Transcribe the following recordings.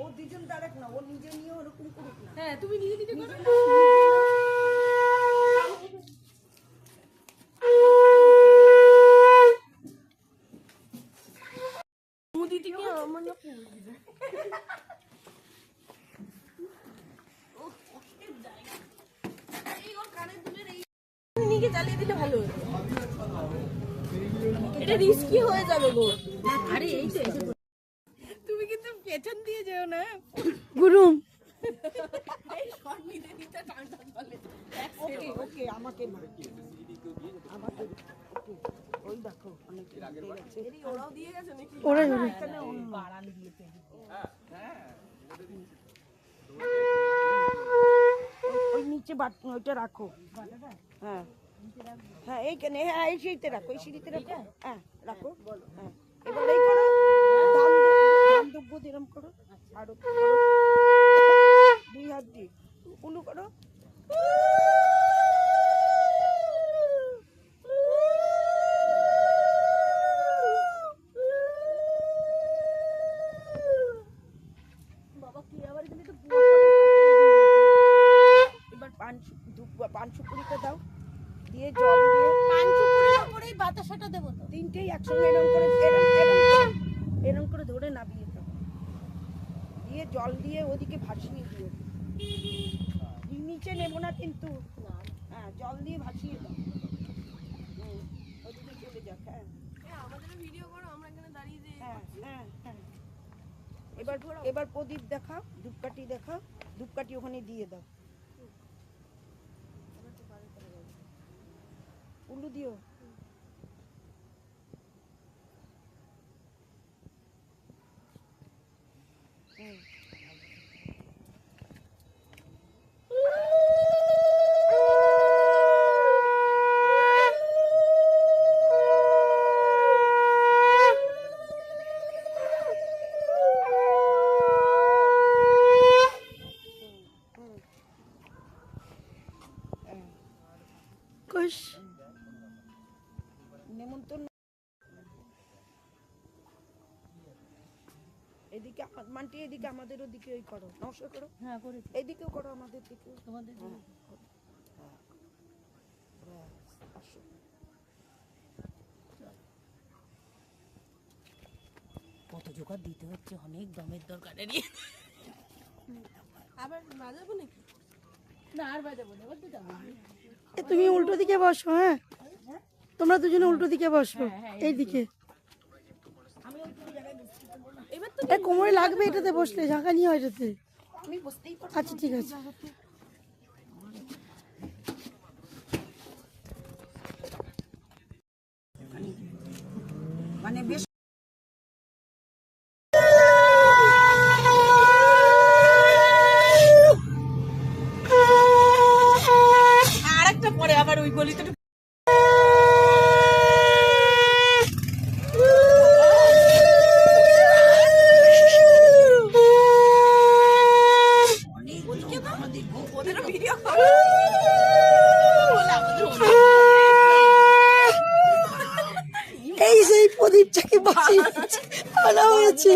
ও দুজন দাঁড়াক না ও নিজে নিয়ে ওরকম করুক না। হ্যাঁ তুমি নিজে নিজে করো। চালিয়ে দিলে? ভালো হতো। এটা রিস্কি হয়ে যাবে গো আরে এই তো এসে পড়ে। তুমি কিন্তু পেছন দিয়ে যেও না। গুরুম। ওই ওরে নিচে ওইটা রাখো। হ্যাঁ। হ্যাঁ এইখানে হ্যাঁ এই সিঁড়িতে রাখো এই সিঁড়িতে রাখো। হ্যাঁ রাখো। হ্যাঁ এবার এই করো। দুব্বো দিলাম করো আর দুই হাত দিয়ে উলু করো। বাবা কি আবার এখানে তো পুরো এবার পান সু- ধূপ- দাও। দিয়ে জল দিয়ে পান চুপুরের উপরেই বাতাসাটা দেবো তো। তিনটেই একসঙ্গে এরম করে এরম এরম করে এরম করে ধরে দাও দিয়ে জল দিয়ে ওদিকে ভাসিয়ে দিও। নিচে নেব না কিন্তু। হ্যাঁ জল দিয়ে ভাসিয়ে দাও। ওদিকে চলে যাক হ্যাঁ। আমাদের ভিডিও করো আমরা এখানে দাঁড়িয়ে যে হ্যাঁ হ্যাঁ হ্যাঁ। এবার এবার প্রদীপ দেখাও ধূপকাঠি দেখাও ধূপকাঠি ওখানে দিয়ে দাও। উলু দিও। নেমন্তন্ন। এদিকে মান্টি এদিকে আমাদের ওদিকে ওই করো নমস্কার করো। হ্যাঁ করেছি এদিকেও করো আমাদের দিকে তোমাদের করো। কত জোগাড় দিতে হচ্ছে অনেক দমের দরকার আবার বাজাবো নাকি? না আর বাজাবো না তুমি উল্টো দিকে বসো হ্যাঁ। তোমরা দুজনে উল্টো দিকে বসবো। হ্যাঁ, এই দিকে। এবার তো এ কোমরে লাগবে এটাতে বসলে ঝাঁকা নিয়ে হয় এটাতে আমি বুঝতেই পারছি আচ্ছা ঠিক আছে। মানে বেশ প্রদীপটাকে বাঁচিয়ে আনা হয়েছে।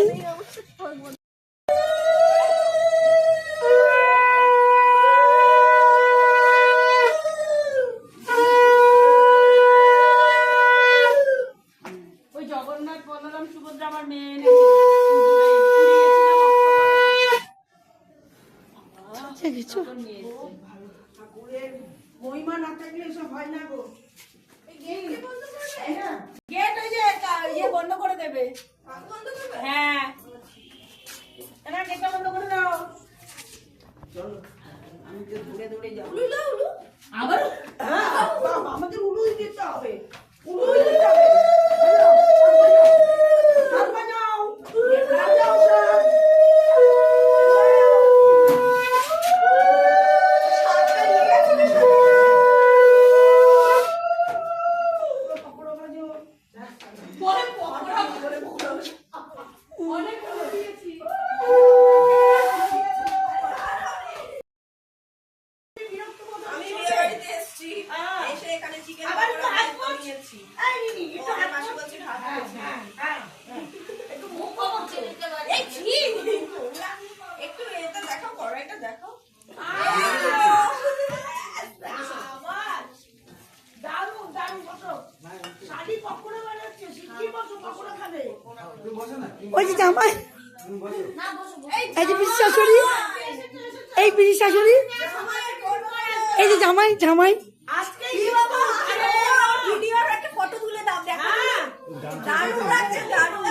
জগন্নাথ বলরাম সুভদ্রা আমার মেয়ে কিছু। ঠাকুরের মহিমা না থাকলে এসব হয় না গো। আমি দৌড়ে যাও। উলু উলু আবার? হ্যাঁ আমাদের উলুই দিতে হবে। উলুই দিতে হবে। ওই যে জামাই। এই যে পিসি শাশুড়ি এই পিসি শাশুড়ি এই যে জামাই জামাই। ভিডিওর একটা ফটো তুলে দাও দেখো। হ্যাঁ। দারুণ লাগছে দারুণ